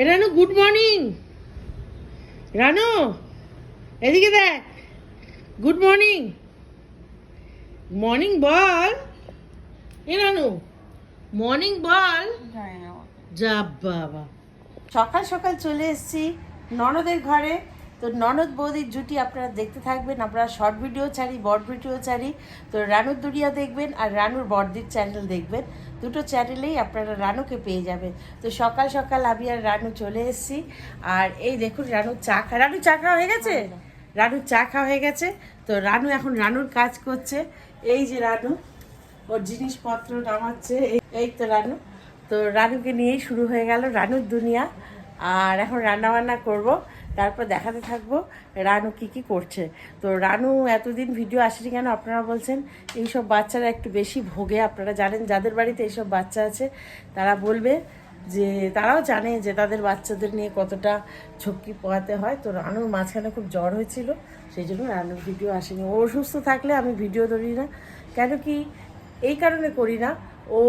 এ Ranu good morning Ranu, এদিকে দেখ। Good morning morning বল। এ রানু মর্নিং বল। যা বাবা। সকাল সকাল চলে এসেছি ননদের ঘরে। তো ননদ বৌদির জুটি আপনারা দেখতে থাকবেন, আপনারা শর্ট ভিডিও ছাড়ি বড় ভিডিও ছাড়ি তো রানুর দুনিয়া দেখবেন আর রানুর বড়দির চ্যানেল দেখবেন। দুটো চ্যানেলেই আপনারা রানুকে পেয়ে যাবেন। তো সকাল সকাল আমি আর রানু চলে এসেছি। আর এই দেখুন রানুর চা খা রানু চা খাওয়া হয়ে গেছে? রানুর চা খাওয়া হয়ে গেছে। তো রানু এখন রানুর কাজ করছে। এই যে রানু ওর জিনিসপত্র নামাচ্ছে। এই- এই তো রানু। তো রানুকে নিয়েই শুরু হয়ে গেল রানুর দুনিয়া। আর এখন রান্না বান্না করব। তারপর দেখাতে থাকব রানু কি কি করছে। তো রানু এতদিন ভিডিও আসেনি কেন আপনারা বলছেন? এইসব বাচ্চারা একটু বেশি ভোগে, আপনারা জানেন যাদের বাড়িতে এইসব বাচ্চা আছে, তারা বলবে যে, তারাও জানে যে তাদের বাচ্চাদের নিয়ে কতটা ঝক্কি পোহাতে হয়। তো রানুর মাঝখানে খুব জ্বর হয়েছিল, সেই জন্য রানুর ভিডিও আসেনি। ও অসুস্থ থাকলে আমি ভিডিও ধরি না। কেন কি? এই কারণে করি না। ও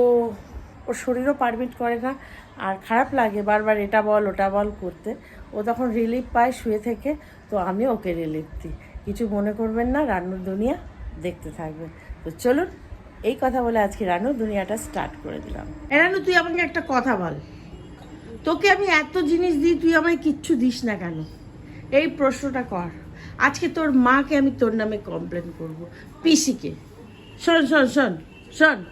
ওর শরীরও পারমিট করে না। আর খারাপ লাগে বারবার, এটা বল, ওটা বল করতে। ও তখন রিলিফ পায় শুয়ে থেকে। তো আমি ওকে রিলিফ দিই। কিছু মনে করবেন না, রান্নুর দুনিয়া দেখতে থাকবেন। তো চলুন, এই কথা বলে আজকে রান্নুর দুনিয়াটা স্টার্ট করে দিলাম। রানু তুই আমাকে একটা কথা বল। তোকে আমি এত জিনিস দিই, তুই আমায় কিচ্ছু দিস না কেন? এই প্রশ্নটা কর। আজকে তোর মাকে আমি তোর নামে কমপ্লেন করব। পিসিকে। শোন শোন শোন শোন।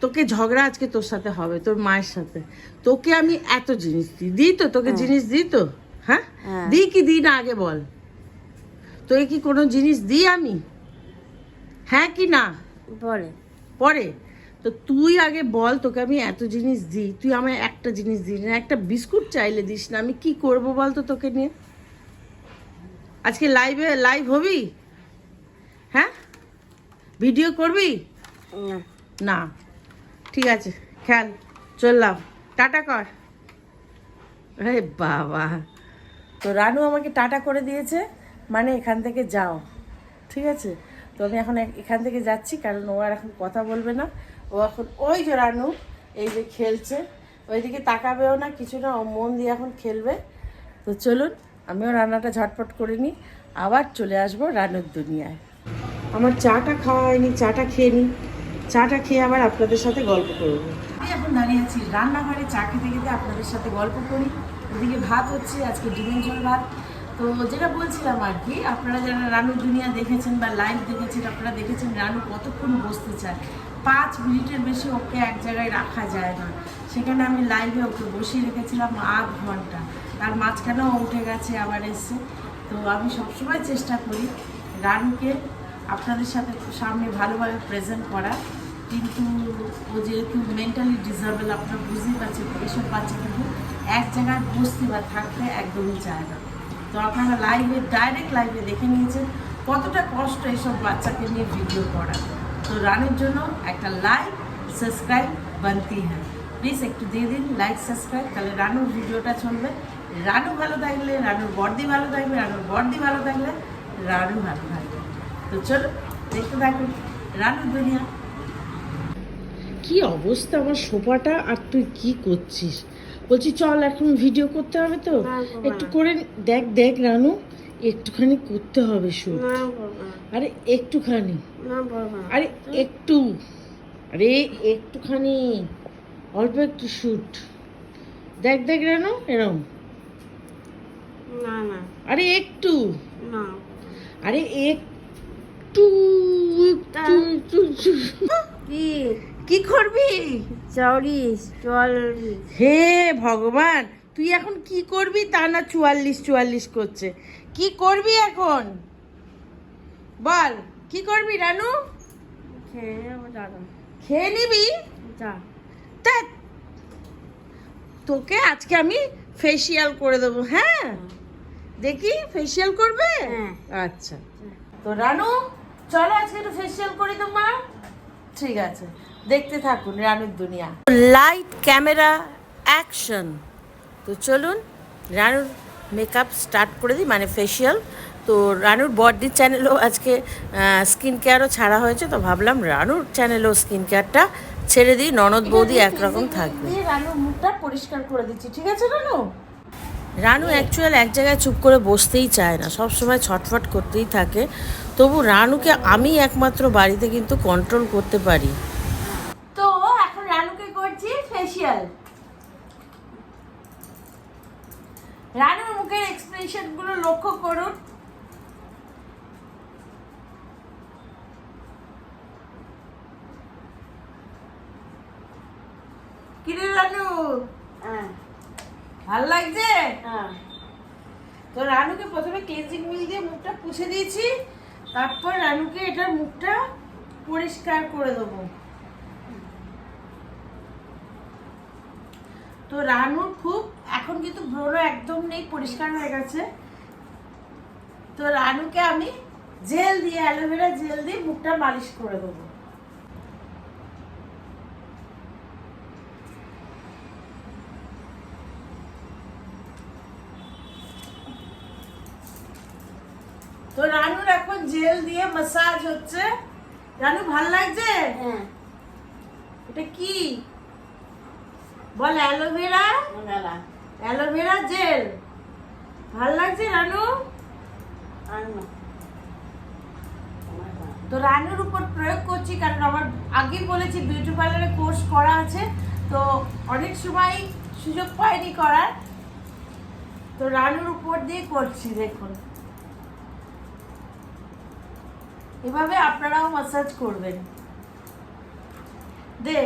তোকে ঝগড়া আজকে তোর সাথে হবে তোর মায়ের সাথে। তোকে আমি এত জিনিস দিই দিই তো তোকে জিনিস দিই তো? হ্যাঁ? হ্যাঁ। দিই কি দিই না আগে বল। তোকে কি কোনো জিনিস দিই আমি? হ্যাঁ কি না? বলে পরে? তো তুই আগে বল তোকে আমি এত জিনিস দিই তুই আমায় একটা জিনিস দিস না একটা বিস্কুট চাইলে দিস না আমি কি করব বল তো তোকে নিয়ে? আজকে লাইভে লাইভ হবি? হ্যাঁ? ভিডিও করবি? না। ঠিক আছে খেয়াল চললাম। টাটা কর। আরে বাবা। তো রানু আমাকে টাটা করে দিয়েছে মানে এখান থেকে যাও। ঠিক আছে? তো আমি এখন এখান থেকে যাচ্ছি, কারণ ও আর এখন কথা বলবে না। ও এখন ওই যে রানু, এই যে খেলছে। ওইদিকে তাকাবেও না, কিছু না, ও মন দিয়ে এখন খেলবে। তো চলুন, আমিও রান্নাটা ঝটপট করে নিই। আবার চলে আসব রানুর দুনিয়ায়। আমার চাটা খাওয়া হয়নি, চাটা খেয়ে নিই। চাটা খেয়ে আবার আপনাদের সাথে গল্প করব। আমি এখন দাঁড়িয়ে আছি রান্নাঘরে, চা খেতে খেতে আপনাদের সাথে গল্প করি। ওদিকে ভাত হচ্ছে, আজকে ডিমের ঝোল ভাত। তো যেটা বলছিলাম আর কি, আপনারা যারা রানু দুনিয়া দেখেছেন বা লাইভ দেখেছেন, আপনারা দেখেছেন রানু কতক্ষণ বসতে চায়। পাঁচ মিনিটের বেশি ওকে এক জায়গায় রাখা যায় না। সেখানে আমি লাইভে ওকে বসিয়ে রেখেছিলাম আধ ঘণ্টা। তার মাঝখানেও উঠে গেছে, আবার এসছে। তো আমি সবসময় চেষ্টা করি রানুকে আপনাদের সাথে সামনে ভালোভাবে প্রেজেন্ট করা কিন্তু ও যেহেতু মেন্টালি ডিসার্বেল আপনারা বুঝতেই পারছেন, এসব বাচ্চা কিন্তু এক জায়গায় বসতে বা থাকতে একদমই চায় না। তো আপনারা লাইভে ডাইরেক্ট লাইভে দেখে নিয়েছেন কতটা কষ্ট এসব বাচ্চাকে নিয়ে ভিডিও করা। তো রানের জন্য একটা লাইক সাবস্ক্রাইব বানতি হ্যাঁ। প্লিজ একটু দিয়ে দিন লাইক সাবস্ক্রাইব তাহলে রানুর ভিডিওটা চলবে। রানু ভালো থাকলে রানুর বর্দি ভালো থাকবে, রানুর বর্দি ভালো থাকলে রানু ভালো থাকবে। তো চলো দেখতে থাকুন, রানুর দুনিয়া। কি অবস্থা? আমার সোফাটা আর তুই কি করছিস? বলছি চল এখন ভিডিও করতে হবে তো। একটু করে দেখ দেখ রানু একটুখানি করতে হবে শুট আরে একটুখানি। আরে একটু। আরে একটুখানি। অল্প একটু শুট। দেখ দেখ রানু এরম। না না। আরে একটু। আরে একটু একটু, একটু, একটু। কি? কি করবি? চল্লিশ চল্লিশ হে ভগবান তুই এখন কি করবি তা না চুয়াল্লিশ চুয়াল্লিশ করছে। কি করবি এখন? বল কি করবি রানু? খেয়ে খেয়ে নিবি? তোকে আজকে আমি ফেসিয়াল করে দেবো হ্যাঁ? দেখি ফেসিয়াল করবে? হ্যাঁ। আচ্ছা। তো রানু চলো আজকে একটু ফেসিয়াল করে করি তোমার ঠিক আছে। দেখতে থাকুন রানুর দুনিয়া। Light camera action. তো চলুন রানুর মেকআপ স্টার্ট করে দিই মানে ফেসিয়াল তো রানুর বডির চ্যানেলও আজকে স্কিন কেয়ারও ছাড়া হয়েছে তো ভাবলাম রানুর চ্যানেলেও স্কিন কেয়ারটা ছেড়ে দিই। ননদ বৌদি একরকম থাকবে। রানুর মুখটা পরিষ্কার করে দিচ্ছি ঠিক আছে রানু? রানু অ্যাকচুয়াল এক জায়গায় চুপ করে বসতেই চায় না সব সময় ছটফট করতেই থাকে। তবু রানুকে আমি একমাত্র বাড়িতে কিন্তু কন্ট্রোল করতে পারি তো এখন রানুকে করছি ফেসিয়াল রানুর মুখের এক্সপ্রেশনগুলো লক্ষ্য করুন। কিরে রানু? হ্যাঁ। ভালো লাগছে? হ্যাঁ। তো রানুকে প্রথমে ক্লিনজিং মিল দিয়ে মুখটা পুছে দিয়েছি তারপর রানুকে এটার মুখটা পরিষ্কার করে দেবো। তো রানুর খুব এখন কিন্তু ব্রণ একদম নেই পরিষ্কার হয়ে গেছে। তো রানুকে আমি জেল দিয়ে অ্যালোভেরা জেল দিয়ে মুখটা মালিশ করে দেবো। তো রানুর এখন জেল দিয়ে মাসাজ হচ্ছে। রানু ভালো লাগছে? হ্যাঁ। এটা কি? বল aloe vera? Aloe vera gel. ভালো লাগছে রানু? তো রানুর উপর প্রয়োগ করছি কারণ আমার আগেই বলেছি বিউটি পার্লারে কোর্স করা আছে তো অনেক সময় সুযোগ পাইনি করার। তো রানুর উপর দিয়ে করছি দেখুন। এভাবে আপনারাও মাসাজ করবেন। দে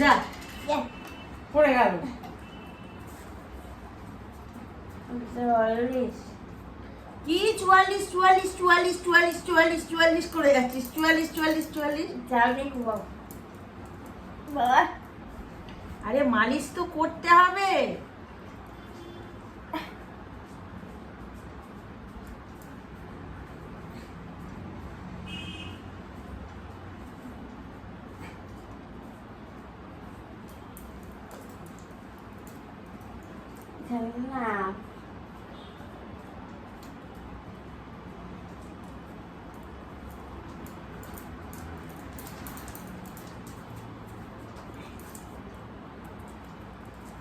যা। পড়ে গেল। চল্লিশ কি চুয়াল্লিশ চুয়াল্লিশ চুয়াল্লিশ চুয়াল্লিশ চুয়াল্লিশ চুয়াল্লিশ করে যাচ্ছিস? চুয়াল্লিশ চুয়াল্লিশ চুয়াল্লিশ। বাবা বাবা আরে মালিশ তো করতে হবে না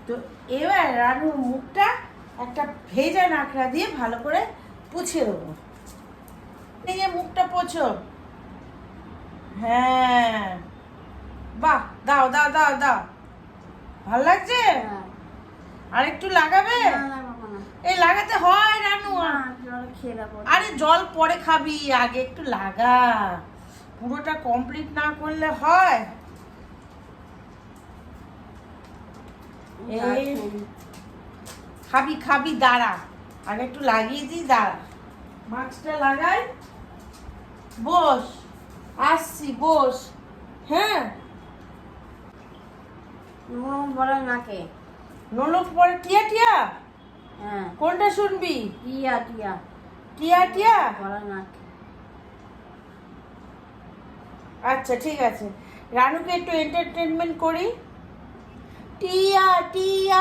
তো এবার রানুর মুখটা একটা ভেজা নাকড়া দিয়ে ভালো করে পুছে দেবো। নিয়ে মুখটা পোছো। হ্যাঁ। বাহ দাও দাও দাও দাও। ভালো লাগছে? হ্যাঁ। আর একটু লাগাবে? এই লাগাতে হয় রানু। আরে জল পরে খাবি আগে একটু লাগা। পুরোটা কমপ্লিট না করলে হয়। এই খাবি খাবি দাঁড়া। আগে একটু লাগিয়ে দিই দাঁড়া। মাস্কটা লাগাই। বস আসছি বস। হ্যাঁ। নুন বলে নাকে। নলক পরে টিয়া টিয়া? হ্যাঁ। কোনটা শুনবি? টিয়া টিয়া। টিয়া টিয়া? বলে নাকে। আচ্ছা ঠিক আছে। রানুকে একটু এন্টারটেনমেন্ট করি। টিয়া টিয়া